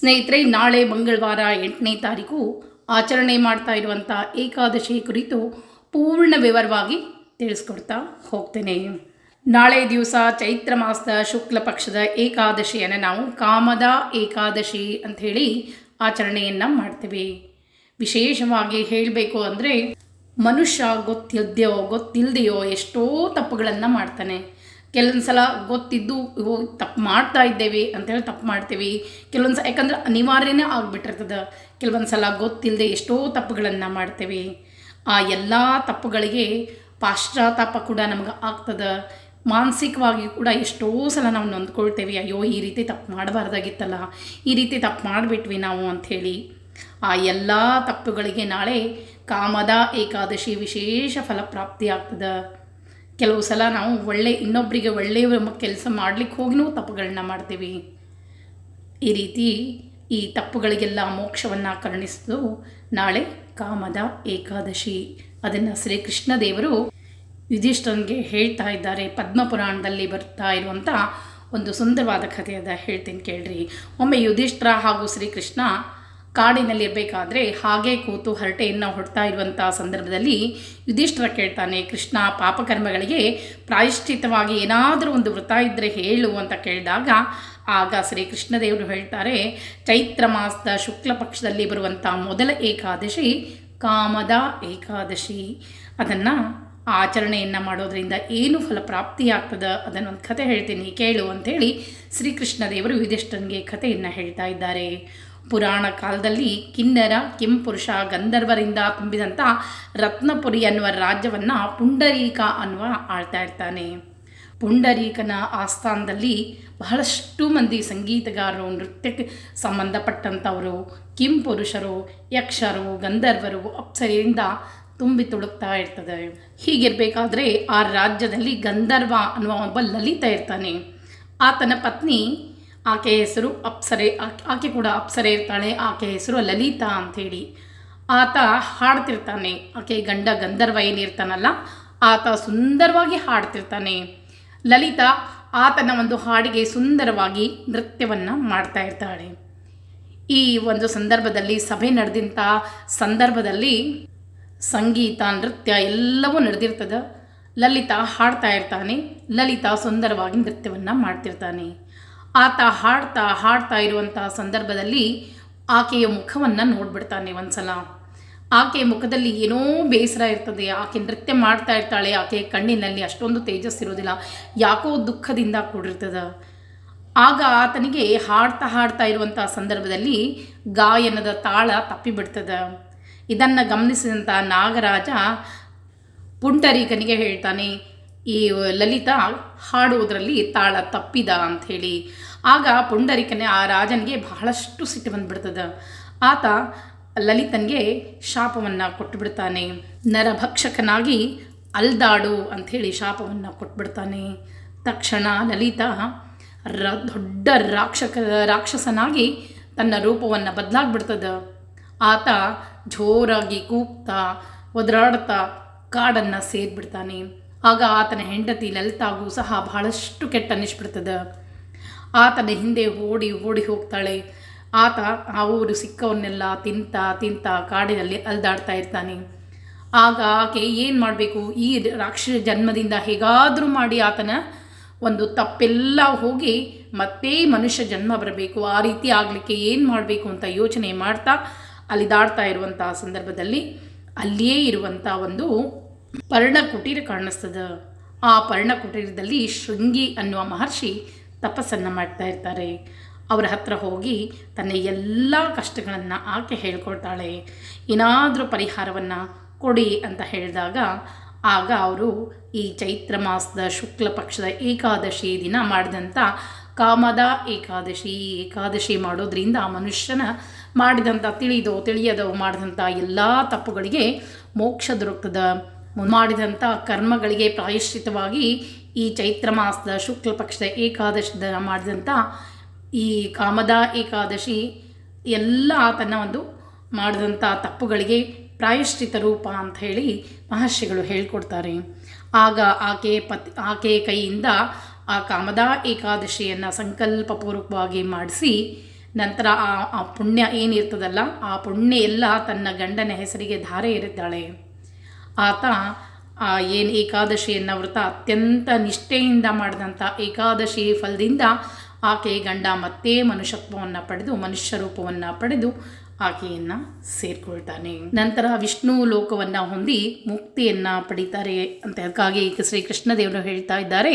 ಸ್ನೇಹಿತರೆ, ನಾಳೆ ಮಂಗಳವಾರ ಎಂಟನೇ ತಾರೀಕು ಆಚರಣೆ ಮಾಡ್ತಾ ಇರುವಂಥ ಏಕಾದಶಿ ಕುರಿತು ಪೂರ್ಣ ವಿವರವಾಗಿ ತಿಳಿಸ್ಕೊಡ್ತಾ ಹೋಗ್ತೇನೆ. ನಾಳೆ ದಿವಸ ಚೈತ್ರ ಮಾಸದ ಶುಕ್ಲ ಪಕ್ಷದ ಏಕಾದಶಿಯನ್ನು ನಾವು ಕಾಮದ ಏಕಾದಶಿ ಅಂಥೇಳಿ ಆಚರಣೆಯನ್ನು ಮಾಡ್ತೀವಿ. ವಿಶೇಷವಾಗಿ ಹೇಳಬೇಕು ಅಂದರೆ ಮನುಷ್ಯ ಗೊತ್ತಿಲ್ದೆಯೋ ಗೊತ್ತಿಲ್ಲದೆಯೋ ಎಷ್ಟೋ ತಪ್ಪುಗಳನ್ನು ಮಾಡ್ತಾನೆ. ಕೆಲವೊಂದು ಸಲ ಗೊತ್ತಿದ್ದು ತಪ್ಪು ಮಾಡ್ತಾ ಇದ್ದೇವೆ ಅಂತೇಳಿ ತಪ್ಪು ಮಾಡ್ತೀವಿ. ಕೆಲವೊಂದು ಸಲ ಯಾಕಂದ್ರೆ ಅನಿವಾರ್ಯನೇ ಆಗಿಬಿಟ್ಟಿರ್ತದೆ. ಕೆಲವೊಂದು ಸಲ ಗೊತ್ತಿಲ್ಲದೆ ಎಷ್ಟೋ ತಪ್ಪುಗಳನ್ನು ಮಾಡ್ತೇವೆ. ಆ ಎಲ್ಲ ತಪ್ಪುಗಳಿಗೆ ಪಾಶ್ಚಾತ್ತಾಪ ಕೂಡ ನಮ್ಗೆ ಆಗ್ತದೆ. ಮಾನಸಿಕವಾಗಿ ಕೂಡ ಎಷ್ಟೋ ಸಲ ನಾವು ನೊಂದ್ಕೊಳ್ತೇವೆ, ಅಯ್ಯೋ ಈ ರೀತಿ ತಪ್ಪು ಮಾಡಬಾರ್ದಾಗಿತ್ತಲ್ಲ, ಈ ರೀತಿ ತಪ್ಪು ಮಾಡಿಬಿಟ್ವಿ ನಾವು ಅಂಥೇಳಿ ಆ ಎಲ್ಲ ತಪ್ಪುಗಳಿಗೆ ನಾಳೆ ಕಾಮದ ಏಕಾದಶಿ ವಿಶೇಷ ಫಲಪ್ರಾಪ್ತಿ ಆಗ್ತದೆ. ಕೆಲವು ಸಲ ನಾವು ಒಳ್ಳೆ ಇನ್ನೊಬ್ಬರಿಗೆ ಒಳ್ಳೆಯ ಕೆಲಸ ಮಾಡಲಿಕ್ಕೆ ಹೋಗಿನೂ ತಪ್ಪುಗಳನ್ನ ಮಾಡ್ತೀವಿ. ಈ ರೀತಿ ಈ ತಪ್ಪುಗಳಿಗೆಲ್ಲ ಮೋಕ್ಷವನ್ನು ಕರುಣಿಸೋದು ನಾಳೆ ಕಾಮದ ಏಕಾದಶಿ. ಅದನ್ನು ಶ್ರೀಕೃಷ್ಣ ದೇವರು ಯುಧಿಷ್ಠನಿಗೆ ಹೇಳ್ತಾ ಇದ್ದಾರೆ. ಪದ್ಮಪುರಾಣದಲ್ಲಿ ಬರ್ತಾ ಇರುವಂಥ ಒಂದು ಸುಂದರವಾದ ಕಥೆಯದ ಹೇಳ್ತೀನಿ ಕೇಳ್ರಿ. ಒಮ್ಮೆ ಯುಧಿಷ್ಠರ ಹಾಗೂ ಶ್ರೀಕೃಷ್ಣ ಕಾಡಿನಲ್ಲಿ ಇರಬೇಕಾದ್ರೆ ಹಾಗೆ ಕೂತು ಹರಟೆಯನ್ನು ಹೊಡ್ತಾ ಇರುವಂಥ ಸಂದರ್ಭದಲ್ಲಿ ಯುಧಿಷ್ಠರ ಕೇಳ್ತಾನೆ, ಕೃಷ್ಣ, ಪಾಪಕರ್ಮಗಳಿಗೆ ಪ್ರಾಯಶ್ಚಿತವಾಗಿ ಏನಾದರೂ ಒಂದು ವೃತ ಇದ್ದರೆ ಹೇಳು ಅಂತ ಕೇಳಿದಾಗ ಆಗ ಶ್ರೀ ಕೃಷ್ಣದೇವರು ಹೇಳ್ತಾರೆ ಚೈತ್ರ ಮಾಸದ ಶುಕ್ಲ ಪಕ್ಷದಲ್ಲಿ ಬರುವಂಥ ಮೊದಲ ಏಕಾದಶಿ ಕಾಮದ ಏಕಾದಶಿ. ಅದನ್ನು ಆಚರಣೆಯನ್ನು ಮಾಡೋದರಿಂದ ಏನು ಫಲ ಫಲಪ್ರಾಪ್ತಿಯಾಗ್ತದೆ ಅದನ್ನೊಂದು ಕಥೆ ಹೇಳ್ತೀನಿ, ಕೇಳು ಅಂಥೇಳಿ ಶ್ರೀಕೃಷ್ಣ ದೇವರು ಯುಧಿಷ್ಠನಿಗೆ ಕಥೆಯನ್ನು ಹೇಳ್ತಾ ಇದ್ದಾರೆ. ಪುರಾಣ ಕಾಲದಲ್ಲಿ ಕಿನ್ನರ, ಕೆಂಪುರುಷ, ಗಂಧರ್ವರಿಂದ ತುಂಬಿದಂಥ ರತ್ನಪುರಿ ಅನ್ನುವ ರಾಜ್ಯವನ್ನು ಪುಂಡರೀಕ ಅನ್ನುವ ಆಳ್ತಾ ಇರ್ತಾನೆ. ಪುಂಡರೀಕನ ಆಸ್ಥಾನದಲ್ಲಿ ಬಹಳಷ್ಟು ಮಂದಿ ಸಂಗೀತಗಾರರು, ನೃತ್ಯಕ್ಕೆ ಸಂಬಂಧಪಟ್ಟಂಥವರು ಕಿಂಪುರುಷರು, ಯಕ್ಷರು, ಗಂಧರ್ವರು ಅಪ್ಸರೆಯಿಂದ ತುಂಬಿ ತುಳುಕ್ತಾ ಇರ್ತದೆ. ಹೀಗಿರಬೇಕಾದ್ರೆ ಆ ರಾಜ್ಯದಲ್ಲಿ ಗಂಧರ್ವ ಅನ್ನುವ ಒಬ್ಬ ಲಲಿತ ಇರ್ತಾನೆ. ಆತನ ಪತ್ನಿ ಆಕೆ ಹೆಸರು ಅಪ್ಸರೆ, ಆಕೆ- ಕೂಡ ಅಪ್ಸರೆ ಇರ್ತಾಳೆ, ಆಕೆ ಹೆಸರು ಲಲಿತಾ ಅಂಥೇಳಿ. ಆತ ಹಾಡ್ತಿರ್ತಾನೆ, ಆಕೆ ಗಂಡ ಗಂಧರ್ವ ಏನಿರ್ತಾನಲ್ಲ, ಆತ ಸುಂದರವಾಗಿ ಹಾಡ್ತಿರ್ತಾನೆ. ಲಲಿತಾ ಆತನ ಒಂದು ಹಾಡಿಗೆ ಸುಂದರವಾಗಿ ನೃತ್ಯವನ್ನು ಮಾಡ್ತಾ ಇರ್ತಾಳೆ. ಈ ಒಂದು ಸಂದರ್ಭದಲ್ಲಿ, ಸಭೆ ನಡೆದಂಥ ಸಂದರ್ಭದಲ್ಲಿ ಸಂಗೀತ, ನೃತ್ಯ ಎಲ್ಲವೂ ನಡೆದಿರ್ತದೆ. ಲಲಿತಾ ಹಾಡ್ತಾ ಇರ್ತಾನೆ, ಲಲಿತಾ ಸುಂದರವಾಗಿ ನೃತ್ಯವನ್ನು ಮಾಡ್ತಿರ್ತಾನೆ. ಆತ ಹಾಡ್ತಾ ಹಾಡ್ತಾ ಇರುವಂಥ ಸಂದರ್ಭದಲ್ಲಿ ಆಕೆಯ ಮುಖವನ್ನು ನೋಡ್ಬಿಡ್ತಾನೆ ಒಂದ್ಸಲ. ಆಕೆಯ ಮುಖದಲ್ಲಿ ಏನೋ ಬೇಸರ ಇರ್ತದೆ. ಆಕೆ ನೃತ್ಯ ಮಾಡ್ತಾ ಇರ್ತಾಳೆ. ಆಕೆ ಕಣ್ಣಿನಲ್ಲಿ ಅಷ್ಟೊಂದು ತೇಜಸ್ ಇರೋದಿಲ್ಲ ಯಾಕೋ ದುಃಖದಿಂದ ಕೂಡಿರ್ತದೆ. ಆಗ ಆತನಿಗೆ ಹಾಡ್ತಾ ಹಾಡ್ತಾ ಇರುವಂಥ ಸಂದರ್ಭದಲ್ಲಿ ಗಾಯನದ ತಾಳ ತಪ್ಪಿಬಿಡ್ತದೆ. ಇದನ್ನು ಗಮನಿಸಿದಂಥ ನಾಗರಾಜ ಪುಂಡರೀಕನಿಗೆ ಹೇಳ್ತಾನೆ ಈ ಲಲಿತಾ ಹಾಡುವುದರಲ್ಲಿ ತಾಳ ತಪ್ಪಿದ ಅಂಥೇಳಿ ಆಗ ಪುಂಡರಿಕನೆ ಆ ರಾಜನಿಗೆ ಬಹಳಷ್ಟು ಸಿಟ್ಟು ಬಂದ್ಬಿಡ್ತದ. ಆತ ಲಲಿತನಿಗೆ ಶಾಪವನ್ನು ಕೊಟ್ಟುಬಿಡ್ತಾನೆ ನರಭಕ್ಷಕನಾಗಿ ಅಲ್ದಾಡು ಅಂಥೇಳಿ ಶಾಪವನ್ನು ಕೊಟ್ಬಿಡ್ತಾನೆ. ತಕ್ಷಣ ಲಲಿತಾ ರ ದೊಡ್ಡ ರಾಕ್ಷಕ, ರಾಕ್ಷಸನಾಗಿ ತನ್ನ ರೂಪವನ್ನು ಬದಲಾಗ್ಬಿಡ್ತದ. ಆತ ಜೋರಾಗಿ ಕೂಗ್ತಾ ಒದರಾಡ್ತಾ ಕಾಡನ್ನು ಸೇರಿಬಿಡ್ತಾನೆ ಆಗ ಆತನ ಹೆಂಡತಿ ಲಲಿತಾಗೂ ಸಹ ಬಹಳಷ್ಟು ಕೆಟ್ಟ ಅನ್ನಿಸ್ಬಿಡ್ತದೆ ಆತನ ಹಿಂದೆ ಓಡಿ ಓಡಿ ಹೋಗ್ತಾಳೆ. ಆತ ಆ ಊರು ಸಿಕ್ಕವನ್ನೆಲ್ಲ ತಿಂತ ತಿಂತ ಕಾಡಿನಲ್ಲಿ ಅಲ್ದಾಡ್ತಾ ಇರ್ತಾನೆ. ಆಗ ಆಕೆ ಏನು ಮಾಡಬೇಕು? ಈ ರಾಕ್ಷಸ ಜನ್ಮದಿಂದ ಹೇಗಾದರೂ ಮಾಡಿ ಆತನ ಒಂದು ತಪ್ಪೆಲ್ಲ ಹೋಗಿ ಮತ್ತೆ ಮನುಷ್ಯ ಜನ್ಮ ಬರಬೇಕು. ಆ ರೀತಿ ಆಗಲಿಕ್ಕೆ ಏನು ಮಾಡಬೇಕು ಅಂತ ಯೋಚನೆ ಮಾಡ್ತಾ ಅಲಿದಾಡ್ತಾ ಇರುವಂಥ ಸಂದರ್ಭದಲ್ಲಿ ಅಲ್ಲಿಯೇ ಇರುವಂಥ ಒಂದು ಪರ್ಣಕುಟೀರ ಕಾಣಿಸ್ತದ. ಆ ಪರ್ಣ ಕುಟೀರದಲ್ಲಿ ಶೃಂಗಿ ಅನ್ನುವ ಮಹರ್ಷಿ ತಪಸ್ಸನ್ನು ಮಾಡ್ತಾ ಇರ್ತಾರೆ. ಅವರ ಹತ್ರ ಹೋಗಿ ತನ್ನ ಎಲ್ಲ ಕಷ್ಟಗಳನ್ನು ಆಕೆ ಹೇಳ್ಕೊಳ್ತಾಳೆ. ಏನಾದರೂ ಪರಿಹಾರವನ್ನು ಕೊಡಿ ಅಂತ ಹೇಳಿದಾಗ ಆಗ ಅವರು ಈ ಚೈತ್ರ ಮಾಸದ ಶುಕ್ಲ ಪಕ್ಷದ ಏಕಾದಶಿ ದಿನ ಮಾಡಿದಂಥ ಕಾಮದ ಏಕಾದಶಿ ಏಕಾದಶಿ ಮಾಡೋದ್ರಿಂದ ಮನುಷ್ಯನ ಮಾಡಿದಂಥ ತಿಳಿದೋ, ತಿಳಿಯದೋ ಮಾಡಿದಂಥ ಎಲ್ಲ ತಪ್ಪುಗಳಿಗೆ ಮೋಕ್ಷ ದೊರಕ್ತದ. ಮಾಡಿದಂಥ ಕರ್ಮಗಳಿಗೆ ಪ್ರಾಯಶ್ಚಿತವಾಗಿ ಈ ಚೈತ್ರ ಮಾಸದ ಶುಕ್ಲ ಪಕ್ಷದ ಏಕಾದಶಿ ದಿನ ಮಾಡಿದಂಥ ಈ ಕಾಮದ ಏಕಾದಶಿ ಎಲ್ಲ ಆತನ ಒಂದು ಮಾಡಿದಂಥ ತಪ್ಪುಗಳಿಗೆ ಪ್ರಾಯಶ್ಚಿತ ರೂಪ ಅಂತ ಹೇಳಿ ಮಹರ್ಷಿಗಳು ಹೇಳ್ಕೊಡ್ತಾರೆ. ಆಗ ಆಕೆ ಪತಿ, ಆಕೆ ಕೈಯಿಂದ ಆ ಕಾಮದ ಏಕಾದಶಿಯನ್ನು ಸಂಕಲ್ಪಪೂರ್ವಕವಾಗಿ ಮಾಡಿಸಿ ನಂತರ ಆ ಆ ಪುಣ್ಯ ಏನಿರ್ತದಲ್ಲ, ಆ ಪುಣ್ಯ ಎಲ್ಲ ತನ್ನ ಗಂಡನ ಹೆಸರಿಗೆ ಧಾರೆ ಎರೆತಾಳೆ ಆತ ಏನು ಏಕಾದಶಿಯನ್ನು ವ್ರತ ಅತ್ಯಂತ ನಿಷ್ಠೆಯಿಂದ ಮಾಡಿದಂಥ ಏಕಾದಶಿ ಫಲದಿಂದ ಆಕೆ ಗಂಡ ಮತ್ತೆ ಮನುಷ್ಯತ್ವವನ್ನು ಪಡೆದು, ಮನುಷ್ಯ ರೂಪವನ್ನು ಪಡೆದು ಆಕೆಯನ್ನು ಸೇರಿಕೊಳ್ತಾನೆ. ನಂತರ ವಿಷ್ಣು ಲೋಕವನ್ನು ಹೊಂದಿ ಮುಕ್ತಿಯನ್ನು ಪಡಿತಾರೆ ಅಂತ ಅದಕ್ಕಾಗಿ ಶ್ರೀ ಕೃಷ್ಣದೇವರು ಹೇಳ್ತಾ ಇದ್ದಾರೆ.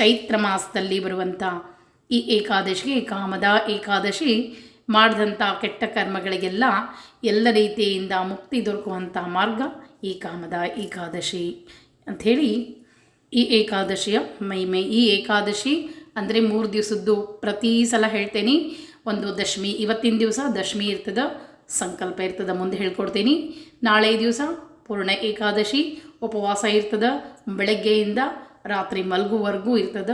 ಚೈತ್ರ ಮಾಸದಲ್ಲಿ ಬರುವಂಥ ಈ ಏಕಾದಶಿಗೆ, ಕಾಮದ ಏಕಾದಶಿ ಮಾಡಿದಂಥ ಕೆಟ್ಟ ಕರ್ಮಗಳಿಗೆಲ್ಲ ಎಲ್ಲ ರೀತಿಯಿಂದ ಮುಕ್ತಿ ದೊರಕುವಂಥ ಮಾರ್ಗ ಈ ಕಾಮದ ಏಕಾದಶಿ ಅಂಥೇಳಿ ಈ ಏಕಾದಶಿಯ ಮಹಿಮೆ ಈ ಏಕಾದಶಿ ಅಂದರೆ ಮೂರು ದಿವಸದ್ದು ಪ್ರತಿ ಸಲ ಹೇಳ್ತೇನೆ. ಒಂದು ದಶಮಿ, ಇವತ್ತಿನ ದಿವಸ ದಶಮಿ ಇರ್ತದ, ಸಂಕಲ್ಪ ಇರ್ತದ ಮುಂದೆ ಹೇಳ್ಕೊಡ್ತೀನಿ. ನಾಳೆ ದಿವಸ ಪೂರ್ಣ ಏಕಾದಶಿ, ಉಪವಾಸ ಇರ್ತದ, ಬೆಳಗ್ಗೆಯಿಂದ ರಾತ್ರಿ ಮಲಗುವರೆಗೂ ಇರ್ತದ.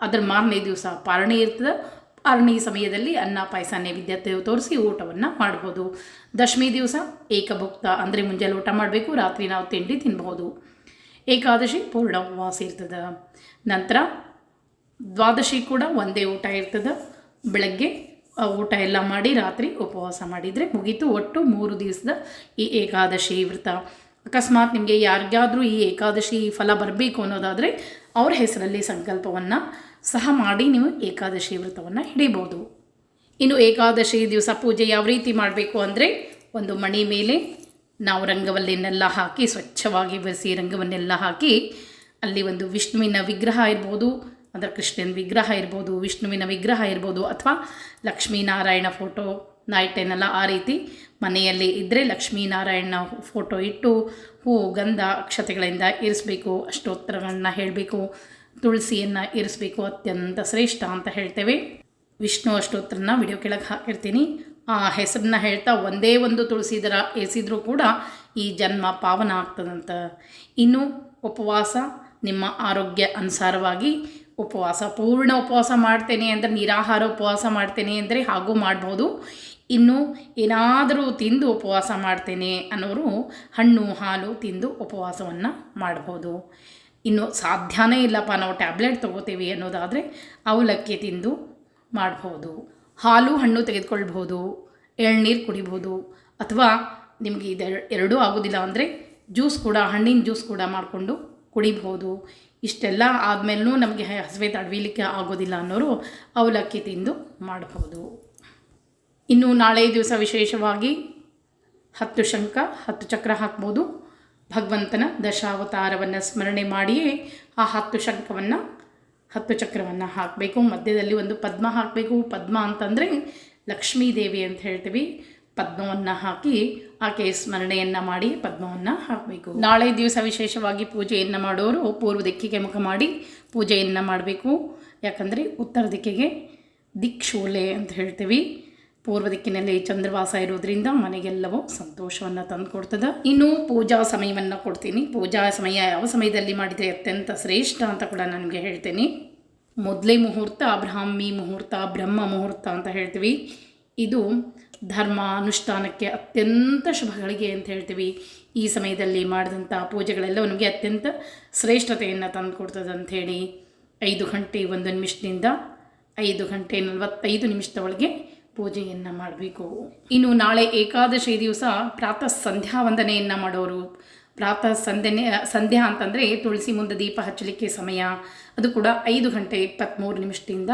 ಅದ್ರ ಮಾರನೇ ದಿವಸ ಪಾರಣೆ ಇರ್ತದೆ. ಪಾರಣಿ ಸಮಯದಲ್ಲಿ ಅನ್ನ, ಪಾಯಸ, ನೈವೇದ್ಯ ತೋರಿಸಿ ಊಟವನ್ನು ಮಾಡ್ಬೋದು. ದಶಮಿ ದಿವಸ ಏಕಭುಕ್ತ ಅಂದರೆ ಮುಂಜಾನೆ ಊಟ ಮಾಡಬೇಕು, ರಾತ್ರಿ ನಾವು ತಿಂಡಿ ತಿನ್ಬೋದು ಏಕಾದಶಿ ಪೂರ್ಣ ಉಪವಾಸ ಇರ್ತದೆ ನಂತರ ದ್ವಾದಶಿ ಕೂಡ ಒಂದೇ ಊಟ ಇರ್ತದೆ. ಬೆಳಗ್ಗೆ ಊಟ ಎಲ್ಲ ಮಾಡಿ ರಾತ್ರಿ ಉಪವಾಸ ಮಾಡಿದರೆ ಮುಗೀತು. ಒಟ್ಟು ಮೂರು ದಿವಸದ ಈ ಏಕಾದಶಿ ವ್ರತ. ಅಕಸ್ಮಾತ್ ನಿಮಗೆ ಯಾರಿಗಾದರೂ ಈ ಏಕಾದಶಿ ಫಲ ಬರಬೇಕು ಅನ್ನೋದಾದರೆ ಅವ್ರ ಹೆಸರಲ್ಲಿ ಸಂಕಲ್ಪವನ್ನು ಸಹ ಮಾಡಿ ನೀವು ಏಕಾದಶಿ ವ್ರತವನ್ನು ಹಿಡಿಬೋದು ಇನ್ನು ಏಕಾದಶಿ ದಿವಸ ಪೂಜೆ ಯಾವ ರೀತಿ ಮಾಡಬೇಕು ಅಂದರೆ ಒಂದು ಮಣಿ ಮೇಲೆ ನಾವು ರಂಗವಲ್ಲಿನೆಲ್ಲ ಹಾಕಿ, ಸ್ವಚ್ಛವಾಗಿ ಬೆರೆಸಿ ರಂಗವನ್ನೆಲ್ಲ ಹಾಕಿ, ಅಲ್ಲಿ ಒಂದು ವಿಷ್ಣುವಿನ ವಿಗ್ರಹ ಇರ್ಬೋದು, ಅಂದರೆ ಕೃಷ್ಣನ ವಿಗ್ರಹ ಇರ್ಬೋದು, ವಿಷ್ಣುವಿನ ವಿಗ್ರಹ ಇರ್ಬೋದು, ಅಥವಾ ಲಕ್ಷ್ಮೀನಾರಾಯಣ ಫೋಟೋ ನೈಟ್ ಏನೆಲ್ಲ ಆ ರೀತಿ ಮನೆಯಲ್ಲಿ ಇದ್ದರೆ ಲಕ್ಷ್ಮೀನಾರಾಯಣ ಫೋಟೋ ಇಟ್ಟು ಹೂ, ಗಂಧ, ಅಕ್ಷತೆಗಳಿಂದ ಇರಿಸಬೇಕು, ಅಷ್ಟೋತ್ತರಗಳನ್ನ ಹೇಳಬೇಕು. ತುಳಸಿಯನ್ನು ಇರಿಸಬೇಕು, ಅತ್ಯಂತ ಶ್ರೇಷ್ಠ ಅಂತ ಹೇಳ್ತೇವೆ. ವಿಷ್ಣು ಅಷ್ಟೋತ್ರನ ವಿಡಿಯೋ ಕೆಳಗೆ ಹಾಕಿರ್ತೀನಿ. ಆ ಹೆಸರನ್ನ ಹೇಳ್ತಾ ಒಂದೇ ಒಂದು ತುಳಸಿ ದರ ಕೂಡ ಈ ಜನ್ಮ ಪಾವನ ಆಗ್ತದಂತ. ಇನ್ನು ಉಪವಾಸ, ನಿಮ್ಮ ಆರೋಗ್ಯ ಅನುಸಾರವಾಗಿ ಉಪವಾಸ, ಪೂರ್ಣ ಉಪವಾಸ ಮಾಡ್ತೇನೆ ಅಂದರೆ, ನಿರಾಹಾರ ಉಪವಾಸ ಮಾಡ್ತೇನೆ ಅಂದರೆ ಹಾಗೂ ಮಾಡ್ಬೋದು. ಇನ್ನು ಏನಾದರೂ ತಿಂದು ಉಪವಾಸ ಮಾಡ್ತೇನೆ ಅನ್ನೋರು ಹಣ್ಣು, ಹಾಲು ತಿಂದು ಉಪವಾಸವನ್ನು ಮಾಡ್ಬೋದು. ಇನ್ನು ಸಾಧ್ಯನೇ ಇಲ್ಲಪ್ಪ ನಾವು ಟ್ಯಾಬ್ಲೆಟ್ ತೊಗೋತೀವಿ ಅನ್ನೋದಾದರೆ ಅವಲಕ್ಕಿ ತಿಂದು ಮಾಡ್ಬೋದು. ಹಾಲು ಹಣ್ಣು ತೆಗೆದುಕೊಳ್ಬೋದು, ಎಳ್ನೀರು ಕುಡಿಬೋದು, ಅಥವಾ ನಿಮಗೆ ಇದು ಎರಡೂ ಆಗೋದಿಲ್ಲ ಅಂದರೆ ಜ್ಯೂಸ್ ಕೂಡ, ಹಣ್ಣಿನ ಜ್ಯೂಸ್ ಕೂಡ ಮಾಡಿಕೊಂಡು ಕುಡಿಬೋದು. ಇಷ್ಟೆಲ್ಲ ಆದಮೇಲೂ ನಮಗೆ ಹಸಿವೆ ತಡವಿಲಿಕ್ಕೆ ಆಗೋದಿಲ್ಲ ಅನ್ನೋರು ಅವಲಕ್ಕಿ ತಿಂದು ಮಾಡಬಹುದು ಇನ್ನು ನಾಳೆ ದಿವಸ ವಿಶೇಷವಾಗಿ ಹತ್ತು ಶಂಖ, ಹತ್ತು ಚಕ್ರ ಹಾಕ್ಬೋದು. ಭಗವಂತನ ದಶಾವತಾರವನ್ನು ಸ್ಮರಣೆ ಮಾಡಿಯೇ ಆ ಹತ್ತು ಶಂಕವನ್ನು ಹತ್ತು ಚಕ್ರವನ್ನು ಹಾಕಬೇಕು. ಮಧ್ಯದಲ್ಲಿ ಒಂದು ಪದ್ಮ ಹಾಕಬೇಕು. ಪದ್ಮ ಅಂತಂದರೆ ಲಕ್ಷ್ಮೀದೇವಿ ಅಂತ ಹೇಳ್ತೀವಿ. ಪದ್ಮವನ್ನು ಹಾಕಿ ಆಕೆ ಸ್ಮರಣೆಯನ್ನು ಮಾಡಿ ಪದ್ಮವನ್ನು ಹಾಕಬೇಕು. ನಾಳೆ ದಿವಸ ವಿಶೇಷವಾಗಿ ಪೂಜೆಯನ್ನು ಮಾಡೋರು ಪೂರ್ವ ದಿಕ್ಕಿಗೆ ಮುಖ ಮಾಡಿ ಪೂಜೆಯನ್ನು ಮಾಡಬೇಕು. ಯಾಕಂದರೆ ಉತ್ತರ ದಿಕ್ಕಿಗೆ ದಿಕ್ಷೂಲೆ ಅಂತ ಹೇಳ್ತೀವಿ. ಪೂರ್ವ ದಿಕ್ಕಿನಲ್ಲಿ ಚಂದ್ರವಾಸ ಇರೋದ್ರಿಂದ ಮನೆಗೆಲ್ಲವೂ ಸಂತೋಷವನ್ನು ತಂದು ಕೊಡ್ತದೆ ಇನ್ನು ಪೂಜಾ ಸಮಯವನ್ನು ಕೊಡ್ತೀನಿ. ಪೂಜಾ ಸಮಯ ಯಾವ ಸಮಯದಲ್ಲಿ ಮಾಡಿದರೆ ಅತ್ಯಂತ ಶ್ರೇಷ್ಠ ಅಂತ ಕೂಡ ನನಗೆ ಹೇಳ್ತೀನಿ. ಮೊದಲೇ ಮುಹೂರ್ತ ಬ್ರಾಹ್ಮಿ ಮುಹೂರ್ತ, ಬ್ರಹ್ಮ ಮುಹೂರ್ತ ಅಂತ ಹೇಳ್ತೀವಿ. ಇದು ಧರ್ಮ ಅನುಷ್ಠಾನಕ್ಕೆ ಅತ್ಯಂತ ಶುಭಗಳಿಗೆ ಅಂತ ಹೇಳ್ತೀವಿ. ಈ ಸಮಯದಲ್ಲಿ ಮಾಡಿದಂಥ ಪೂಜೆಗಳೆಲ್ಲ ನಮಗೆ ಅತ್ಯಂತ ಶ್ರೇಷ್ಠತೆಯನ್ನು ತಂದು ಕೊಡ್ತದೆ ಅಂಥೇಳಿ ಐದು ಗಂಟೆ ಒಂದು ನಿಮಿಷದಿಂದ ಐದು ಗಂಟೆ ನಲವತ್ತೈದು ನಿಮಿಷದ ಒಳಗೆ ಪೂಜೆಯನ್ನು ಮಾಡಬೇಕು. ಇನ್ನು ನಾಳೆ ಏಕಾದಶಿ ದಿವಸ ಪ್ರಾತಃ ಸಂಧ್ಯಾ ವಂದನೆಯನ್ನು ಮಾಡೋರು. ಪ್ರಾತಃ ಸಂಧನೆ ಸಂಧ್ಯಾ ಅಂತಂದರೆ ತುಳಸಿ ಮುಂದೆ ದೀಪ ಹಚ್ಚಲಿಕ್ಕೆ ಸಮಯ. ಅದು ಕೂಡ ಐದು ಗಂಟೆ ಇಪ್ಪತ್ತ್ಮೂರು ನಿಮಿಷದಿಂದ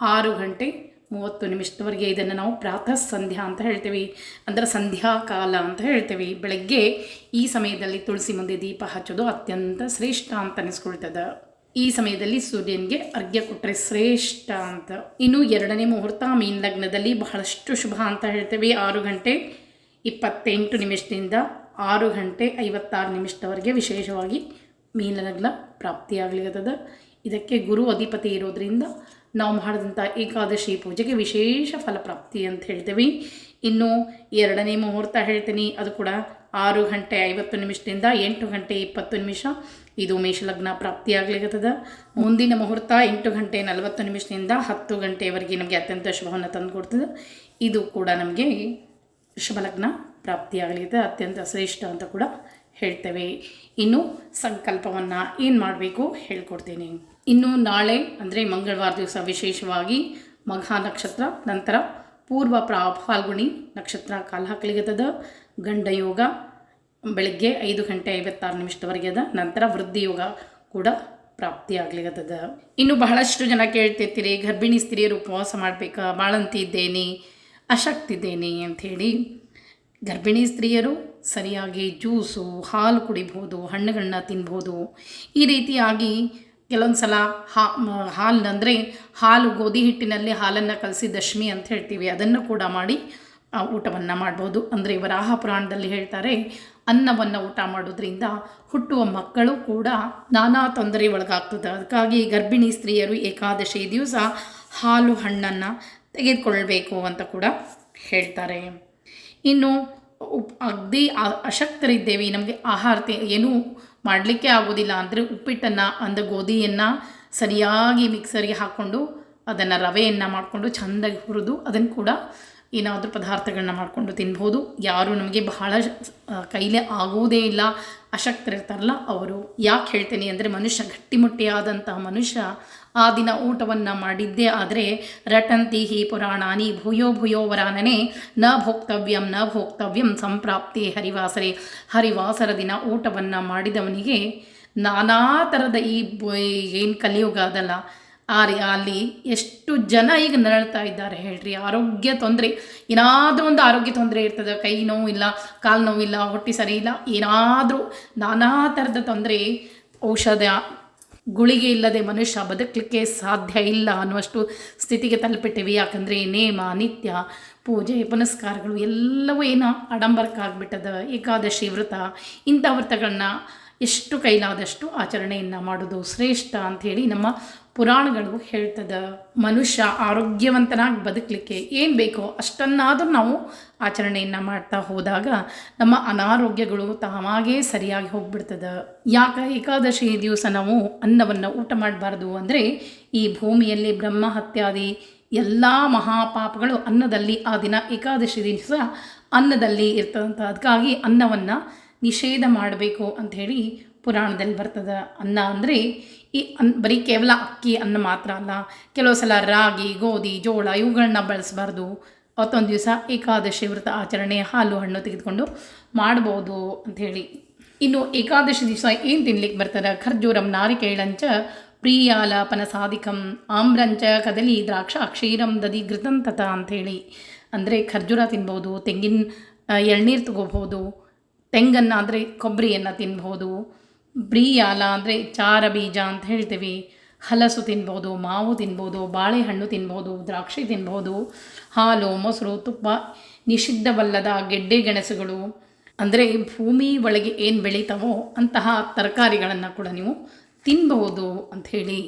ಆರು ಗಂಟೆ ಮೂವತ್ತು ನಿಮಿಷದವರೆಗೆ ಇದನ್ನು ನಾವು ಪ್ರಾತಃ ಸಂಧ್ಯಾ ಅಂತ ಹೇಳ್ತೇವೆ. ಅಂದರೆ ಸಂಧ್ಯಾ ಕಾಲ ಅಂತ ಹೇಳ್ತೇವೆ. ಬೆಳಗ್ಗೆ ಈ ಸಮಯದಲ್ಲಿ ತುಳಸಿ ಮುಂದೆ ದೀಪ ಹಚ್ಚೋದು ಅತ್ಯಂತ ಶ್ರೇಷ್ಠ ಅಂತ ಅನಿಸ್ಕೊಳ್ತದೆ. ಈ ಸಮಯದಲ್ಲಿ ಸೂರ್ಯನಿಗೆ ಅರ್ಘ್ಯ ಕೊಟ್ಟರೆ ಶ್ರೇಷ್ಠ ಅಂತ. ಇನ್ನು ಎರಡನೇ ಮುಹೂರ್ತ, ಮೀನ್ ಲಗ್ನದಲ್ಲಿ ಬಹಳಷ್ಟು ಶುಭ ಅಂತ ಹೇಳ್ತೇವೆ. ಆರು ಗಂಟೆ ಇಪ್ಪತ್ತೆಂಟು ನಿಮಿಷದಿಂದ ಆರು ಗಂಟೆ ಐವತ್ತಾರು ನಿಮಿಷದವರೆಗೆ ವಿಶೇಷವಾಗಿ ಮೀನ ಲಗ್ನ ಪ್ರಾಪ್ತಿಯಾಗಲಿರ್ತದೆ ಇದಕ್ಕೆ ಗುರು ಅಧಿಪತಿ ಇರೋದರಿಂದ ನಾವು ಮಾಡಿದಂಥ ಏಕಾದಶಿ ಪೂಜೆಗೆ ವಿಶೇಷ ಫಲಪ್ರಾಪ್ತಿ ಅಂತ ಹೇಳ್ತೇವೆ. ಇನ್ನು ಎರಡನೇ ಮುಹೂರ್ತ ಹೇಳ್ತೀನಿ. ಅದು ಕೂಡ ಆರು ಗಂಟೆ ಐವತ್ತು ನಿಮಿಷದಿಂದ ಎಂಟು ಗಂಟೆ ಇಪ್ಪತ್ತು ನಿಮಿಷ ಇದು ಮೇಷಲಗ್ನ ಪ್ರಾಪ್ತಿಯಾಗಲಿಗತದ ಮುಂದಿನ ಮುಹೂರ್ತ ಎಂಟು ಗಂಟೆ ನಲವತ್ತು ನಿಮಿಷದಿಂದ ಹತ್ತು ಗಂಟೆಯವರೆಗೆ ನಮಗೆ ಅತ್ಯಂತ ಶುಭವನ್ನು ತಂದುಕೊಡ್ತದೆ. ಇದು ಕೂಡ ನಮಗೆ ಶುಭಲಗ್ನ ಪ್ರಾಪ್ತಿಯಾಗಲಿದೆ ಅತ್ಯಂತ ಶ್ರೇಷ್ಠ ಅಂತ ಕೂಡ ಹೇಳ್ತೇವೆ. ಇನ್ನು ಸಂಕಲ್ಪವನ್ನು ಏನು ಮಾಡಬೇಕು ಹೇಳ್ಕೊಡ್ತೀನಿ. ಇನ್ನು ನಾಳೆ ಅಂದರೆ ಮಂಗಳವಾರ ದಿವಸ ವಿಶೇಷವಾಗಿ ಮಘ ನಕ್ಷತ್ರ, ನಂತರ ಪೂರ್ವ ಪ್ರಾ ಫಾಲ್ಗುಣಿ ನಕ್ಷತ್ರ ಕಾಲ ಹಾಕ್ಲಿಗತ್ತದ ಗಂಡ ಯೋಗ ಬೆಳಗ್ಗೆ ಐದು ಗಂಟೆ ಐವತ್ತಾರು ನಿಮಿಷದವರೆಗೆ ಅದ. ನಂತರ ವೃದ್ಧಿ ಯೋಗ ಕೂಡ ಪ್ರಾಪ್ತಿಯಾಗ್ಲಿಗತ್ತದ ಇನ್ನು ಬಹಳಷ್ಟು ಜನ ಕೇಳ್ತಿರ್ತೀರಿ, ಗರ್ಭಿಣಿ ಸ್ತ್ರೀಯರು ಉಪವಾಸ ಮಾಡಬೇಕಾ, ಬಾಳಂತಿ ಇದ್ದೇನೆ ಅಶಕ್ತಿದ್ದೇನೆ ಅಂಥೇಳಿ ಗರ್ಭಿಣಿ ಸ್ತ್ರೀಯರು ಸರಿಯಾಗಿ ಜ್ಯೂಸು, ಹಾಲು ಕುಡಿಬೋದು ಹಣ್ಣುಗಳನ್ನ ತಿನ್ಬೋದು. ಈ ರೀತಿಯಾಗಿ ಕೆಲವೊಂದು ಸಲ ಹಾ ಹಾಲಿನಂದರೆ ಹಾಲು ಗೋಧಿ ಹಿಟ್ಟಿನಲ್ಲಿ ಹಾಲನ್ನು ಕಲಸಿ ದಶಮಿ ಅಂತ ಹೇಳ್ತೀವಿ. ಅದನ್ನು ಕೂಡ ಮಾಡಿ ಊಟವನ್ನು ಮಾಡ್ಬೋದು. ಅಂದರೆ ವರಾಹ ಪುರಾಣದಲ್ಲಿ ಹೇಳ್ತಾರೆ ಅನ್ನವನ್ನು ಊಟ ಮಾಡೋದ್ರಿಂದ ಹುಟ್ಟುವ ಮಕ್ಕಳು ಕೂಡ ನಾನಾ ತೊಂದರೆ ಒಳಗಾಗ್ತದೆ ಅದಕ್ಕಾಗಿ ಗರ್ಭಿಣಿ ಸ್ತ್ರೀಯರು ಏಕಾದಶಿ ದಿವಸ ಹಾಲು ಹಣ್ಣನ್ನು ತೆಗೆದುಕೊಳ್ಬೇಕು ಅಂತ ಕೂಡ ಹೇಳ್ತಾರೆ. ಇನ್ನು ಉಪ್ ಅಗ್ದಿ ಅಶಕ್ತರಿದ್ದೇವೆ. ನಮಗೆ ಆಹಾರ ಏನೂ ಮಾಡಲಿಕ್ಕೆ ಆಗೋದಿಲ್ಲ ಅಂದರೆ ಉಪ್ಪಿಟ್ಟನ್ನು ಅಂದರೆ ಗೋಧಿಯನ್ನು ಸರಿಯಾಗಿ ಮಿಕ್ಸರ್ಗೆ ಹಾಕ್ಕೊಂಡು ಅದನ್ನು ರವೆಯನ್ನು ಮಾಡಿಕೊಂಡು ಚೆಂದಾಗಿ ಹುರಿದು ಅದನ್ನು ಕೂಡ ಏನಾದರೂ ಪದಾರ್ಥಗಳನ್ನ ಮಾಡಿಕೊಂಡು ತಿನ್ಬೋದು. ಯಾರು ನಮಗೆ ಬಹಳ ಕೈಲೇ ಆಗುವುದೇ ಇಲ್ಲ. ಅಶಕ್ತರಿರ್ತಾರಲ್ಲ ಅವರು ಯಾಕೆ ಹೇಳ್ತೇನೆ ಅಂದರೆ ಮನುಷ್ಯ ಗಟ್ಟಿಮುಟ್ಟಿಯಾದಂತಹ ಮನುಷ್ಯ ಆ ದಿನ ಊಟವನ್ನು ಮಾಡಿದ್ದೇ ಆದರೆ ರಟಂತಿ ಹಿ ಪುರಾಣಾನಿ ಭೂಯೋ ಭೂಯೋ ವರಾನನೆ ನ ಭೋಕ್ತವ್ಯಂ ನ ಭೋಕ್ತವ್ಯಂ ಸಂಪ್ರಾಪ್ತಿ ಹರಿವಾಸರೆ. ಹರಿವಾಸರ ದಿನ ಊಟವನ್ನು ಮಾಡಿದವನಿಗೆ ನಾನಾ ಥರದ ಈ ಏನು ಕಲಿಯುಗ ಅದಲ್ಲ ಆ ಅಲ್ಲಿ ಎಷ್ಟು ಜನ ಈಗ ನರಳ್ತಾ ಇದ್ದಾರೆ ಹೇಳ್ರಿ. ಆರೋಗ್ಯ ತೊಂದರೆ, ಏನಾದರೂ ಒಂದು ಆರೋಗ್ಯ ತೊಂದರೆ ಇರ್ತದೆ. ಕೈ ನೋವು ಇಲ್ಲ ಕಾಲು ನೋವಿಲ್ಲ, ಹೊಟ್ಟೆ ಸರಿ ಇಲ್ಲ, ಏನಾದರೂ ನಾನಾ ಥರದ ತೊಂದರೆ ಔಷಧ ಗುಳಿಗೆ ಇಲ್ಲದೆ ಮನುಷ್ಯ ಬದುಕಲಿಕ್ಕೆ ಸಾಧ್ಯ ಇಲ್ಲ ಅನ್ನುವಷ್ಟು ಸ್ಥಿತಿಗೆ ತಲುಪಿಟ್ಟಿವಿ. ಯಾಕಂದರೆ ನೇಮ, ನಿತ್ಯ, ಪೂಜೆ, ಪುನಸ್ಕಾರಗಳು ಎಲ್ಲವೂ ಏನೋ ಆಡಂಬರಕ್ಕಾಗ್ಬಿಟ್ಟದ ಏಕಾದಶಿ ವ್ರತ. ಇಂಥ ವ್ರತಗಳನ್ನ ಎಷ್ಟು ಕೈಲಾದಷ್ಟು ಆಚರಣೆಯನ್ನು ಮಾಡೋದು ಶ್ರೇಷ್ಠ ಅಂಥೇಳಿ ನಮ್ಮ ಪುರಾಣಗಳು ಹೇಳ್ತದ, ಮನುಷ್ಯ ಆರೋಗ್ಯವಂತನಾಗಿ ಬದುಕಲಿಕ್ಕೆ ಏನು ಬೇಕೋ ಅಷ್ಟನ್ನಾದರೂ ನಾವು ಆಚರಣೆಯನ್ನು ಮಾಡ್ತಾ ಹೋದಾಗ ನಮ್ಮ ಅನಾರೋಗ್ಯಗಳು ತಾವಾಗೇ ಸರಿಯಾಗಿ ಹೋಗ್ಬಿಡ್ತದೆ. ಯಾಕೆ ಏಕಾದಶಿ ದಿವಸ ನಾವು ಅನ್ನವನ್ನು ಊಟ ಮಾಡಬಾರ್ದು ಅಂದರೆ ಈ ಭೂಮಿಯಲ್ಲಿ ಬ್ರಹ್ಮ ಹತ್ಯಾದಿ ಎಲ್ಲ ಮಹಾಪಾಪಗಳು ಅನ್ನದಲ್ಲಿ ಆ ದಿನ ಏಕಾದಶಿ ದಿವಸ ಅನ್ನದಲ್ಲಿ ಇರ್ತದಂತ ಅದಕ್ಕಾಗಿ ಅನ್ನವನ್ನು ನಿಷೇಧ ಮಾಡಬೇಕು ಅಂಥೇಳಿ ಪುರಾಣದಲ್ಲಿ ಬರ್ತದೆ ಅನ್ನ ಅಂದರೆ ಈ ಅನ್ ಬರೀ ಕೇವಲ ಅಕ್ಕಿ, ಅನ್ನ ಮಾತ್ರ ಅಲ್ಲ. ಕೆಲವು ಸಲ ರಾಗಿ, ಗೋಧಿ, ಜೋಳ ಇವುಗಳನ್ನ ಬಳಸಬಾರ್ದು. ಅವತ್ತೊಂದು ದಿವಸ ಏಕಾದಶಿ ವ್ರತ ಆಚರಣೆ, ಹಾಲು ಹಣ್ಣು ತೆಗೆದುಕೊಂಡು ಮಾಡ್ಬೋದು ಅಂಥೇಳಿ ಇನ್ನು ಏಕಾದಶಿ ದಿವಸ ಏನು ತಿನ್ಲಿಕ್ಕೆ ಬರ್ತದೆ? ಖರ್ಜೂರಂ, ನಾರಿಕೇಳಂಚ, ಪ್ರಿಯಾಲಾಪನ ಸಾಧಿಕಂ, ಆಮ್ರಂಚ, ಕದಲಿ, ದ್ರಾಕ್ಷ ಕ್ಷೀರಂ ದದಿ ಘೃತಂತತ ಅಂಥೇಳಿ ಅಂದರೆ ಖರ್ಜೂರ ತಿನ್ಬೋದು, ತೆಂಗಿನ ಎಳ್ನೀರು ತಗೋಬೋದು, ತೆಂಗನ್ನು ಅಂದರೆ ಕೊಬ್ಬರಿಯನ್ನು ತಿನ್ಬೋದು. ಬ್ರಿಯಾಲ ಅಂದರೆ ಚಾರ ಬೀಜ ಅಂತ ಹೇಳ್ತೀವಿ. ಹಲಸು ತಿನ್ಬೋದು, ಮಾವು ತಿನ್ಬೋದು, ಬಾಳೆಹಣ್ಣು ತಿನ್ಬೋದು, ದ್ರಾಕ್ಷಿ ತಿನ್ಬೋದು, ಹಾಲು, ಮೊಸರು, ತುಪ್ಪ, ನಿಷಿದ್ಧವಲ್ಲದ ಗೆಡ್ಡೆ ಗೆಣಸುಗಳು. ಅಂದರೆ ಭೂಮಿ ಒಳಗೆ ಏನು ಬೆಳೀತಾವೋ ಅಂತಹ ತರಕಾರಿಗಳನ್ನು ಕೂಡ ನೀವು ತಿನ್ಬಹುದು ಅಂಥೇಳಿ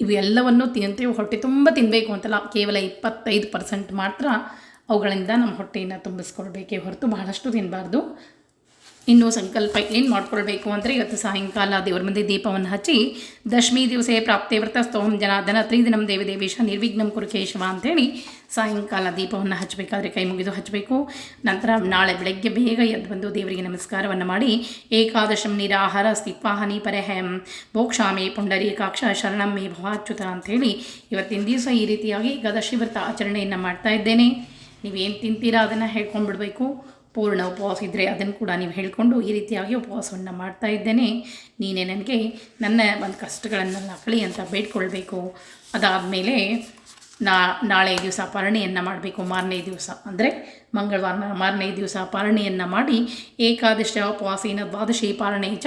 ಇವೆಲ್ಲವನ್ನು ತಿಂತೀವಿ, ಹೊಟ್ಟೆ ತುಂಬ ತಿನ್ನಬೇಕು ಅಂತಲ್ಲ. ಕೇವಲ ಇಪ್ಪತ್ತೈದು ಪರ್ಸೆಂಟ್ ಮಾತ್ರ ಅವುಗಳಿಂದ ನಮ್ಮ ಹೊಟ್ಟೆಯನ್ನು ತುಂಬಿಸ್ಕೊಳ್ಬೇಕೇ ಹೊರತು ಬಹಳಷ್ಟು ತಿನ್ನಬಾರ್ದು ಇನ್ನು ಸಂಕಲ್ಪ ಏನು ಮಾಡ್ಕೊಳ್ಬೇಕು ಅಂದರೆ ಇವತ್ತು ಸಾಯಂಕಾಲ ದೇವರ ಮುಂದೆ ದೀಪವನ್ನು ಹಚ್ಚಿ ದಶಮಿ ದಿವಸೇ ಪ್ರಾಪ್ತಿ ವ್ರತ ಸ್ತೋಹಂ ಜನಾದನ ತ್ರಿದಿನಂ ದೇವಿ ನಿರ್ವಿಘ್ನಂ ಕುರು ಕೇಶವ ಅಂಥೇಳಿ ಸಾಯಂಕಾಲ ದೀಪವನ್ನು ಹಚ್ಚಬೇಕಾದ್ರೆ ಕೈ ಮುಗಿದು ಹಚ್ಚಬೇಕು. ನಂತರ ನಾಳೆ ಬೆಳಗ್ಗೆ ಬೇಗ ಎದ್ದು ಬಂದು ದೇವರಿಗೆ ನಮಸ್ಕಾರವನ್ನು ಮಾಡಿ ಏಕಾದಶಂ ನಿರಾಹಾರ ಸ್ಥಿತ್ವಾಹನಿ ಪರಹಂ ಭೋಕ್ಷಾಮಿ ಪುಂಡರೀಕಾಕ್ಷ ಶರಣಂ ಮೇ ಭವಾಚ್ಯುತ ಅಂಥೇಳಿ ಇವತ್ತಿನ ದಿವಸ ಈ ರೀತಿಯಾಗಿ ಏಕಾದಶಿ ವ್ರತ ಆಚರಣೆಯನ್ನು ಮಾಡ್ತಾ ಇದ್ದೇನೆ. ನೀವೇನು ತಿಂತೀರಾ ಅದನ್ನು ಹೇಳ್ಕೊಂಡ್ಬಿಡ್ಬೇಕು. ಪೂರ್ಣ ಉಪವಾಸ ಇದ್ದರೆ ಅದನ್ನು ಕೂಡ ನೀವು ಹೇಳಿಕೊಂಡು ಈ ರೀತಿಯಾಗಿ ಉಪವಾಸವನ್ನು ಮಾಡ್ತಾ ಇದ್ದೇನೆ. ನೀನೇ ನನಗೆ ನನ್ನ ಒಂದು ಕಷ್ಟಗಳನ್ನೆಲ್ಲ ಕಳಿ ಅಂತ ಬೇಡ್ಕೊಳ್ಬೇಕು. ಅದಾದಮೇಲೆ ನಾ, ನಾಳೆ ದಿವಸ ಪಾರಣೆಯನ್ನು ಮಾಡಬೇಕು, ಮಾರನೇ ದಿವಸ. ಅಂದರೆ ಮಂಗಳವಾರ, ಮಾರನೇ ದಿವಸ ಪಾರಣೆಯನ್ನು ಮಾಡಿ ಏಕಾದಶ ಉಪವಾಸೇನ ದ್ವಾದಶಿ ಪಾರಣೆ ಚ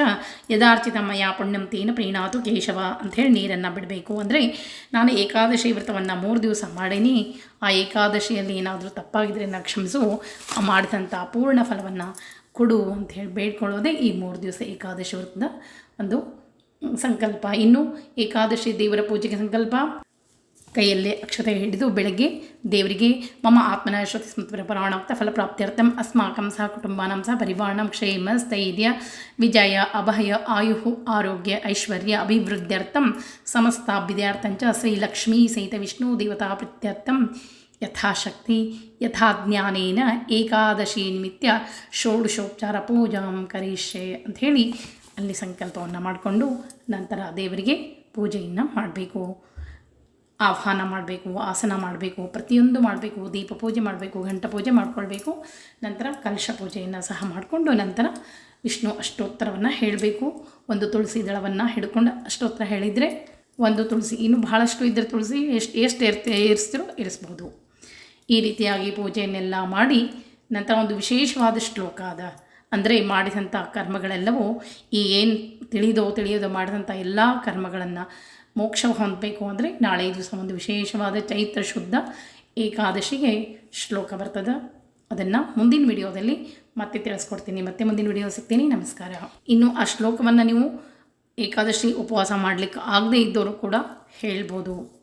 ಯದಾರ್ಚಿತ ಮಯ ಪುಣ್ಯಂ ತೇನ ಪ್ರೀಣಾತು ಕೇಶವ ಅಂಥೇಳಿ ನೀರನ್ನು ಬಿಡಬೇಕು. ಅಂದರೆ ನಾನು ಏಕಾದಶಿ ವ್ರತವನ್ನು ಮೂರು ದಿವಸ ಮಾಡೀನಿ. ಆ ಏಕಾದಶಿಯಲ್ಲಿ ಏನಾದರೂ ತಪ್ಪಾಗಿದ್ದರೆ ನಾನು ಕ್ಷಮಿಸು. ಮಾಡಿದಂಥ ಪೂರ್ಣ ಫಲವನ್ನು ಕೊಡು ಅಂಥೇಳಿ ಬೇಡ್ಕೊಳ್ಳೋದೇ ಈ ಮೂರು ದಿವಸ ಏಕಾದಶಿ ವ್ರತದ ಒಂದು ಸಂಕಲ್ಪ. ಇನ್ನು ಏಕಾದಶಿ ದೇವರ ಪೂಜೆಗೆ ಸಂಕಲ್ಪ. ಕೈಯಲ್ಲೇ ಅಕ್ಷತೆ ಹಿಡಿದು ಬೆಳಗ್ಗೆ ದೇವರಿಗೆ, ಮಮ ಆತ್ಮನ ಶ್ರುತಿ ಸ್ಮೃತಿ ಪುರಾಣೋಕ್ತ ಫಲಪ್ರಾಪ್ತ್ಯರ್ಥಂ ಅಸ್ಮಾಕಂ ಸಹ ಕುಟುಂಬಾನಂ ಸಹ ಪರಿವಾರಣಂ ಕ್ಷೇಮ ಸ್ಥೈರ್ಯ ವಿಜಯ ಅಭಯ ಆಯು ಆರೋಗ್ಯ ಐಶ್ವರ್ಯ ಅಭಿವೃದ್ಧ್ಯರ್ಥಂ ಸಮಸ್ತಾಭ್ಯುದಯಾರ್ಥಂಚ ಶ್ರೀಲಕ್ಷ್ಮೀ ಸಹಿತ ವಿಷ್ಣು ದೇವತಾ ಪ್ರೀತ್ಯರ್ಥಂ ಯಥಾಶಕ್ತಿ ಯಥಾ ಜ್ಞಾನೇನ ಏಕಾದಶಿ ನಿಮಿತ್ಯ ಷೋಡಶೋಪಚಾರ ಪೂಜಾಂ ಕರಿಷ್ಯೆ ಅಂಥೇಳಿ ಅಲ್ಲಿ ಸಂಕಲ್ಪವನ್ನು ಮಾಡಿಕೊಂಡು ನಂತರ ದೇವರಿಗೆ ಪೂಜೆಯನ್ನು ಮಾಡಬೇಕು. ಆಹ್ವಾನ ಮಾಡಬೇಕು, ಆಸನ ಮಾಡಬೇಕು, ಪ್ರತಿಯೊಂದು ಮಾಡಬೇಕು, ದೀಪ ಪೂಜೆ ಮಾಡಬೇಕು, ಘಂಟ ಪೂಜೆ ಮಾಡಿಕೊಳ್ಬೇಕು, ನಂತರ ಕಲಶ ಪೂಜೆಯನ್ನು ಸಹ ಮಾಡಿಕೊಂಡು ನಂತರ ವಿಷ್ಣು ಅಷ್ಟೋತ್ತರವನ್ನು ಹೇಳಬೇಕು. ಒಂದು ತುಳಸಿ ದಳವನ್ನು ಹಿಡ್ಕೊಂಡು ಅಷ್ಟೋತ್ತರ ಹೇಳಿದರೆ ಒಂದು ತುಳಸಿ, ಇನ್ನು ಬಹಳಷ್ಟು ಇದ್ದರೆ ತುಳಸಿ ಎಷ್ಟು ಎಷ್ಟು ಇರ್ತಿ ಏರಿಸ್ತಿರೋ ಇರಿಸ್ಬೋದು ಈ ರೀತಿಯಾಗಿ ಪೂಜೆಯನ್ನೆಲ್ಲ ಮಾಡಿ ನಂತರ ಒಂದು ವಿಶೇಷವಾದ ಶ್ಲೋಕ ಅದ. ಅಂದರೆ ಮಾಡಿದಂಥ ಕರ್ಮಗಳೆಲ್ಲವೂ ಈ ಏನು ತಿಳಿದೋ, ತಿಳಿಯೋದೋ ಮಾಡಿದಂಥ ಎಲ್ಲ ಕರ್ಮಗಳನ್ನು ಮೋಕ್ಷ ಹೊಂದಬೇಕು ಅಂದರೆ ನಾಳೆ ದಿವಸ ಒಂದು ವಿಶೇಷವಾದ ಚೈತ್ರ ಶುದ್ಧ ಏಕಾದಶಿಗೆ ಶ್ಲೋಕ ಬರ್ತದೆ. ಅದನ್ನು ಮುಂದಿನ ವಿಡಿಯೋದಲ್ಲಿ ಮತ್ತೆ ತಿಳಿಸ್ಕೊಡ್ತೀನಿ. ಮತ್ತೆ ಮುಂದಿನ ವಿಡಿಯೋ ಸಿಗ್ತೀನಿ. ನಮಸ್ಕಾರ. ಇನ್ನು ಆ ಶ್ಲೋಕವನ್ನು ನೀವು ಏಕಾದಶಿ ಉಪವಾಸ ಮಾಡಲಿಕ್ಕೆ ಆಗದೇ ಇದ್ದವರು ಕೂಡ ಹೇಳ್ಬೋದು.